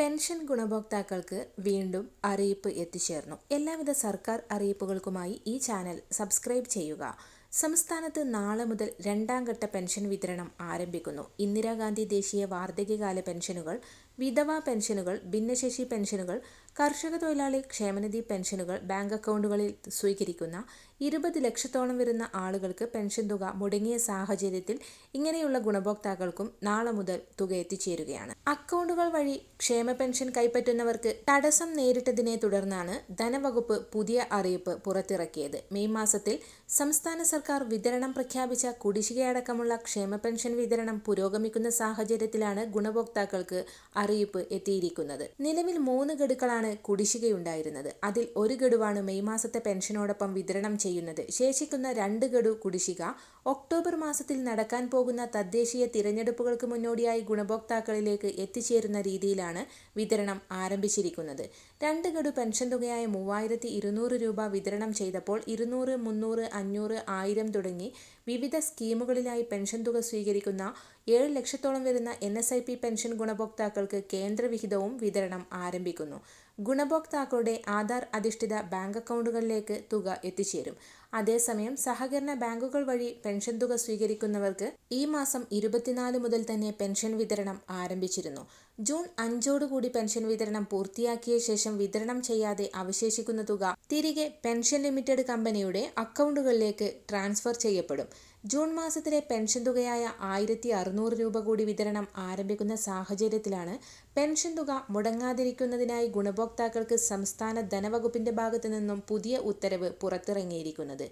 Pension ഗുണഭോക്താക്കൾക്ക് വീണ്ടും അറിയിപ്പ് എത്തിച്ചേർന്നു. എല്ലാവിധ സർക്കാർ അറിയിപ്പുകൾക്കുമായി ഈ ചാനൽ സബ്സ്ക്രൈബ് ചെയ്യുക. സംസ്ഥാനത്ത് നാളെ മുതൽ രണ്ടാം ഘട്ട പെൻഷൻ വിതരണം ആരംഭിക്കുന്നു. ഇന്ദിരാഗാന്ധി ദേശീയ വാർദ്ധക്യകാല പെൻഷനുകൾ വിധവാ പെൻഷനുകൾ ഭിന്നശേഷി പെൻഷനുകൾ കർഷക തൊഴിലാളി ക്ഷേമനിധി പെൻഷനുകൾ ബാങ്ക് അക്കൗണ്ടുകളിൽ സ്വീകരിക്കുന്ന ഇരുപത് ലക്ഷത്തോളം വരുന്ന ആളുകൾക്ക് പെൻഷൻ തുക മുടങ്ങിയ സാഹചര്യത്തിൽ ഇങ്ങനെയുള്ള ഗുണഭോക്താക്കൾക്കും നാളെ മുതൽ തുക എത്തിച്ചേരുകയാണ്. അക്കൗണ്ടുകൾ വഴി ക്ഷേമ പെൻഷൻ കൈപ്പറ്റുന്നവർക്ക് തടസ്സം നേരിട്ടതിനെ തുടർന്നാണ് ധനവകുപ്പ് പുതിയ അറിയിപ്പ് പുറത്തിറക്കിയത്. മെയ് മാസത്തിൽ സംസ്ഥാന സർക്കാർ വിതരണം പ്രഖ്യാപിച്ച കുടിശ്ശികയടക്കമുള്ള ക്ഷേമ പെൻഷൻ വിതരണം പുരോഗമിക്കുന്ന സാഹചര്യത്തിലാണ് ഗുണഭോക്താക്കൾക്ക് അറിയിപ്പ് എത്തിയിരിക്കുന്നത്. നിലവിൽ മൂന്ന് ഗഡുക്കളാണ് കുടിശ്ശികയുണ്ടായിരുന്നത്. അതിൽ ഒരു ഗഡുവാണ് മെയ് മാസത്തെ പെൻഷനോടൊപ്പം വിതരണം ചെയ്യുന്നത്. ശേഷിക്കുന്ന രണ്ട് ഗഡു കുടിശ്ശിക ഒക്ടോബർ മാസത്തിൽ നടക്കാൻ പോകുന്ന തദ്ദേശീയ തിരഞ്ഞെടുപ്പുകൾക്ക് മുന്നോടിയായി ഗുണഭോക്താക്കളിലേക്ക് എത്തിച്ചേരുന്ന രീതിയിലാണ് വിതരണം ആരംഭിച്ചിരിക്കുന്നത്. രണ്ട് ഗഡു പെൻഷൻ തുകയായ മൂവായിരത്തി രൂപ വിതരണം ചെയ്തപ്പോൾ ഇരുന്നൂറ് മുന്നൂറ് അഞ്ഞൂറ് ആയിരം തുടങ്ങി വിവിധ സ്കീമുകളിലായി പെൻഷൻ തുക സ്വീകരിക്കുന്ന ഏഴ് ലക്ഷത്തോളം വരുന്ന N S I P pension ഗുണഭോക്താക്കൾക്ക് കേന്ദ്രവിഹിതവും വിതരണം ആരംഭിക്കുന്നു. ഗുണഭോക്താക്കളുടെ ആധാർ അധിഷ്ഠിത ബാങ്ക് അക്കൗണ്ടുകളിലേക്ക് തുക എത്തിച്ചേരും. അതേസമയം സഹകരണ ബാങ്കുകൾ വഴി പെൻഷൻ തുക സ്വീകരിക്കുന്നവർക്ക് ഈ മാസം ഇരുപത്തിനാല് മുതൽ തന്നെ പെൻഷൻ വിതരണം ആരംഭിച്ചിരുന്നു. ജൂൺ അഞ്ചോടുകൂടി പെൻഷൻ വിതരണം പൂർത്തിയാക്കിയ ശേഷം വിതരണം ചെയ്യാതെ അവശേഷിക്കുന്ന തുക തിരികെ പെൻഷൻ ലിമിറ്റഡ് കമ്പനിയുടെ അക്കൗണ്ടുകളിലേക്ക് ട്രാൻസ്ഫർ ചെയ്യപ്പെടും. ജൂൺ മാസത്തിലെ പെൻഷൻ തുകയായ ആയിരത്തി അറുന്നൂറ് രൂപ കൂടി വിതരണം ആരംഭിക്കുന്ന സാഹചര്യത്തിലാണ് പെൻഷൻ തുക മുടങ്ങാതിരിക്കുന്നതിനായി ഗുണഭോക്താക്കൾക്ക് സംസ്ഥാന ധനവകുപ്പിന്റെ ഭാഗത്തു നിന്നും പുതിയ ഉത്തരവ് പുറത്തിറങ്ങിയിരിക്കുന്നത്.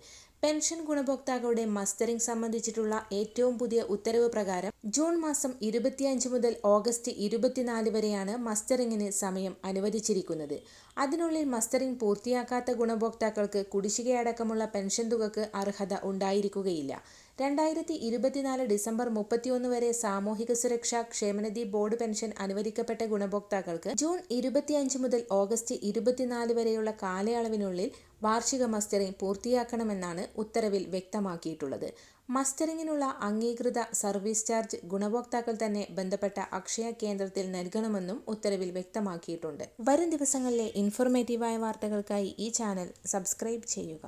പെൻഷൻ ഗുണഭോക്താക്കളുടെ മസ്റ്ററിംഗ് സംബന്ധിച്ചിട്ടുള്ള ഏറ്റവും പുതിയ ഉത്തരവ് പ്രകാരം ജൂൺ മാസം ഇരുപത്തിയഞ്ച് മുതൽ ഓഗസ്റ്റ് ഇരുപത്തിനാല് വരെയാണ് മസ്റ്ററിംഗിന് സമയം അനുവദിച്ചിരിക്കുന്നത്. അതിനുള്ളിൽ മസ്റ്ററിംഗ് പൂർത്തിയാക്കാത്ത ഗുണഭോക്താക്കൾക്ക് കുടിശ്ശികയടക്കമുള്ള പെൻഷൻ തുകക്ക് അർഹത ഉണ്ടായിരിക്കുകയില്ല. രണ്ടായിരത്തി ഇരുപത്തിനാല് ഡിസംബർ മുപ്പത്തിയൊന്ന് വരെ സാമൂഹിക സുരക്ഷാ ക്ഷേമനിധി ബോർഡ് പെൻഷൻ അനുവദിക്കപ്പെട്ട ഗുണഭോക്താക്കൾക്ക് ജൂൺ ഇരുപത്തിയഞ്ച് മുതൽ ഓഗസ്റ്റ് ഇരുപത്തിനാല് വരെയുള്ള കാലയളവിനുള്ളിൽ വാർഷിക മസ്റ്ററിംഗ് പൂർത്തിയാക്കണമെന്നാണ് ഉത്തരവിൽ വ്യക്തമാക്കിയിട്ടുള്ളത്. മസ്റ്ററിങ്ങിനുള്ള അംഗീകൃത സർവീസ് ചാർജ് ഗുണഭോക്താക്കൾ തന്നെ ബന്ധപ്പെട്ട അക്ഷയ കേന്ദ്രത്തിൽ നൽകണമെന്നും ഉത്തരവിൽ വ്യക്തമാക്കിയിട്ടുണ്ട്. വരും ദിവസങ്ങളിലെ ഇൻഫോർമേറ്റീവായ വാർത്തകൾക്കായി ഈ ചാനൽ സബ്സ്ക്രൈബ് ചെയ്യുക.